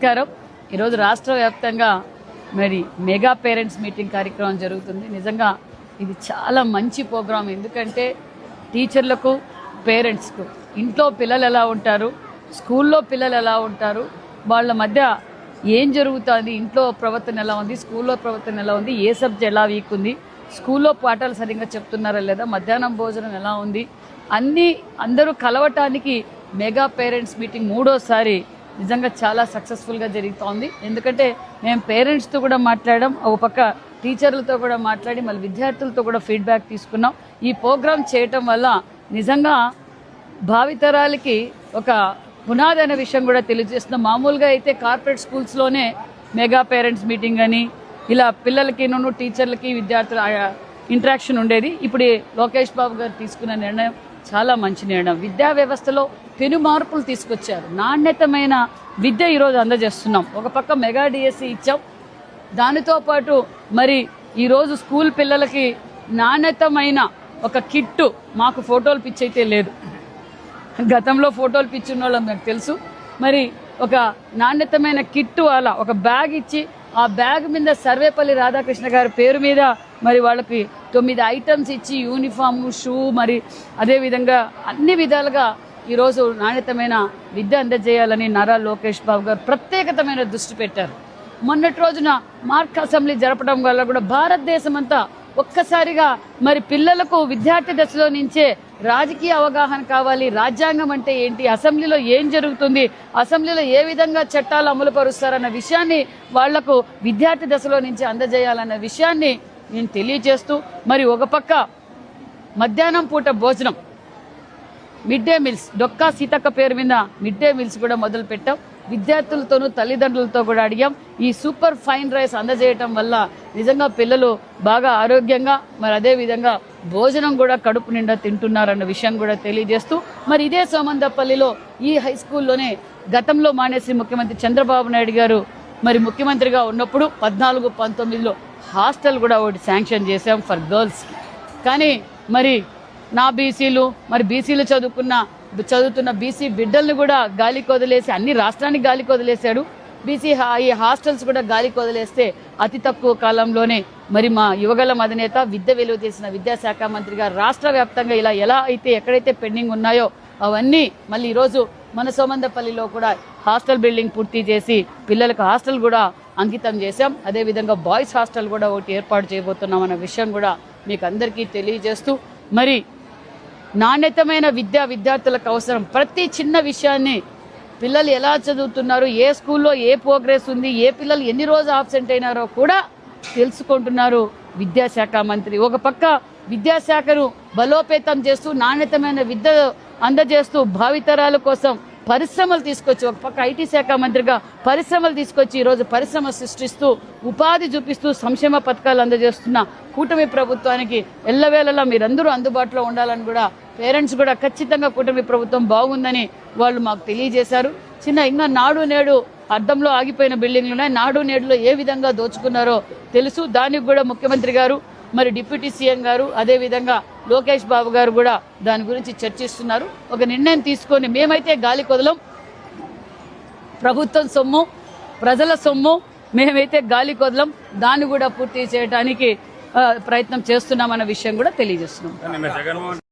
నమస్కారం. ఈరోజు రాష్ట్ర వ్యాప్తంగా మరి మెగా పేరెంట్స్ మీటింగ్ కార్యక్రమం జరుగుతుంది. నిజంగా ఇది చాలా మంచి ప్రోగ్రాం. ఎందుకంటే టీచర్లకు పేరెంట్స్కు ఇంట్లో పిల్లలు ఎలా ఉంటారు స్కూల్లో పిల్లలు ఎలా ఉంటారు వాళ్ళ మధ్య ఏం జరుగుతుంది ఇంట్లో ప్రవర్తన ఎలా ఉంది స్కూల్లో ప్రవర్తన ఎలా ఉంది ఏ సబ్జెక్ట్ ఎలా వీక్ ఉంది స్కూల్లో పాఠాలు సరిగ్గా చెప్తున్నారా లేదా మధ్యాహ్నం భోజనం ఎలా ఉంది అన్నీ అందరూ కలవటానికి మెగా పేరెంట్స్ మీటింగ్ మూడోసారి నిజంగా చాలా సక్సెస్ఫుల్గా జరుగుతోంది. ఎందుకంటే మేము పేరెంట్స్తో కూడా మాట్లాడడం ఒక పక్క టీచర్లతో కూడా మాట్లాడి మళ్ళీ విద్యార్థులతో కూడా ఫీడ్బ్యాక్ తీసుకున్నాం. ఈ ప్రోగ్రామ్ చేయటం వల్ల నిజంగా భావితరాలకి ఒక పునాది అనే విషయం కూడా తెలియజేస్తున్నాం. మామూలుగా అయితే కార్పొరేట్ స్కూల్స్లోనే మెగా పేరెంట్స్ మీటింగ్ అని ఇలా పిల్లలకి నన్ను టీచర్లకి విద్యార్థుల ఇంట్రాక్షన్ ఉండేది. ఇప్పుడు లోకేష్ బాబు గారు తీసుకున్న నిర్ణయం చాలా మంచి నిర్ణయం. విద్యా వ్యవస్థలో పెను మార్పులు తీసుకొచ్చారు. నాణ్యతమైన విద్య ఈరోజు అందజేస్తున్నాం. ఒక పక్క మెగా డిఎస్సి ఇచ్చాం. దానితో పాటు మరి ఈరోజు స్కూల్ పిల్లలకి నాణ్యతమైన ఒక కిట్టు మాకు ఫోటోలు పిచ్చి అయితే లేదు. గతంలో ఫోటోలు పిచ్చున్న వాళ్ళం నాకు తెలుసు. మరి ఒక నాణ్యతమైన కిట్టు అలా ఒక బ్యాగ్ ఇచ్చి ఆ బ్యాగ్ మీద సర్వేపల్లి రాధాకృష్ణ గారి పేరు మీద మరి వాళ్ళకి తొమ్మిది ఐటమ్స్ ఇచ్చి యూనిఫామ్ షూ మరి అదేవిధంగా అన్ని విధాలుగా ఈరోజు నాణ్యతమైన విద్య అందజేయాలని నారా లోకేష్ బాబు గారు ప్రత్యేకతమైన దృష్టి పెట్టారు. మొన్నటి రోజున మార్క్ అసెంబ్లీ జరపడం వల్ల కూడా భారతదేశం అంతా ఒక్కసారిగా మరి పిల్లలకు విద్యార్థి దశలో నుంచే రాజకీయ అవగాహన కావాలి. రాజ్యాంగం అంటే ఏంటి? అసెంబ్లీలో ఏం జరుగుతుంది? అసెంబ్లీలో ఏ విధంగా చట్టాలు అమలు పరుస్తారన్న విషయాన్ని వాళ్ళకు విద్యార్థి దశలో నుంచి అందజేయాలన్న విషయాన్ని నేను తెలియజేస్తూ మరి ఒక పక్క మధ్యాహ్నం పూట భోజనం. Mid day meals. Dokka Seethakka పేరు మీద మిడ్ డే మీల్స్ కూడా మొదలు పెట్టాం విద్యార్థులతోనూ తల్లిదండ్రులతో కూడా అడిగాం. ఈ సూపర్ ఫైన్ రైస్ అందజేయటం వల్ల నిజంగా పిల్లలు బాగా ఆరోగ్యంగా మరి అదే విధంగా భోజనం కూడా కడుపు నిండా తింటున్నారన్న విషయం కూడా తెలియజేస్తూ మరి ఇదే సోమందపల్లిలో ఈ హై స్కూల్లోనే గతంలో మానేసి ముఖ్యమంత్రి చంద్రబాబు నాయుడు గారు మరి ముఖ్యమంత్రిగా ఉన్నప్పుడు పద్నాలుగు పంతొమ్మిదిలో హాస్టల్ కూడా ఒకటి శాంక్షన్ చేశాం ఫర్ గర్ల్స్. కానీ మరి నా బీసీలు మరి బీసీలు చదువుకున్న చదువుతున్న బీసీ బిడ్డల్ని కూడా గాలికి వదిలేసి అన్ని రాష్ట్రానికి గాలికి వదిలేశాడు బీసీ ఈ హాస్టల్స్ కూడా గాలికి వదిలేస్తే అతి తక్కువ కాలంలోనే మరి మా యువగలం అధినేత విద్య వెలువ చేసిన విద్యాశాఖ మంత్రిగా రాష్ట్ర వ్యాప్తంగా ఇలా ఎలా అయితే ఎక్కడైతే పెండింగ్ ఉన్నాయో అవన్నీ మళ్ళీ ఈరోజు మన సోమందపల్లిలో కూడా హాస్టల్ బిల్డింగ్ పూర్తి చేసి పిల్లలకు హాస్టల్ కూడా అంకితం చేశాం. అదేవిధంగా బాయ్స్ హాస్టల్ కూడా ఒకటి ఏర్పాటు చేయబోతున్నాం అన్న విషయం కూడా మీకు అందరికీ తెలియజేస్తూ మరి నాణ్యతమైన విద్య విద్యార్థులకు అవసరం. ప్రతి చిన్న విషయాన్ని పిల్లలు ఎలా చదువుతున్నారు ఏ స్కూల్లో ఏ ప్రోగ్రెస్ ఉంది ఏ పిల్లలు ఎన్ని రోజులు ఆబ్సెంట్ అయినారో కూడా తెలుసుకుంటున్నారు విద్యాశాఖ మంత్రి. ఒక పక్క విద్యాశాఖను బలోపేతం చేస్తూ నాణ్యతమైన విద్య అందజేస్తూ భావితరాల కోసం పరిశ్రమలు తీసుకొచ్చి ఒక పక్క ఐటీ శాఖ మంత్రిగా పరిశ్రమలు తీసుకొచ్చి ఈరోజు పరిశ్రమ సృష్టిస్తూ ఉపాధి చూపిస్తూ సంక్షేమ పథకాలు అందజేస్తున్న కూటమి ప్రభుత్వానికి ఎల్లవేళలా మీరందరూ అందుబాటులో ఉండాలని కూడా పేరెంట్స్ కూడా ఖచ్చితంగా కూటమి ప్రభుత్వం బాగుందని వాళ్ళు మాకు తెలియజేశారు. చిన్న ఇంకా నాడు నేడు అద్దంలో ఆగిపోయిన బిల్డింగ్లు ఉన్నాయి నాడు నేడులో ఏ విధంగా దోచుకున్నారో తెలుసు. దానికి కూడా ముఖ్యమంత్రి గారు మరి డిప్యూటీ సీఎం గారు అదేవిధంగా లోకేష్ బాబు గారు కూడా దాని గురించి చర్చిస్తున్నారు. ఒక నిర్ణయం తీసుకొని మేమైతే గాలి కొదలం. ప్రభుత్వం సొమ్ము ప్రజల సొమ్ము మేమైతే గాలి కొదలం. దాన్ని కూడా పూర్తి చేయడానికి ప్రయత్నం చేస్తున్నామన్న విషయం కూడా తెలియజేస్తున్నాం.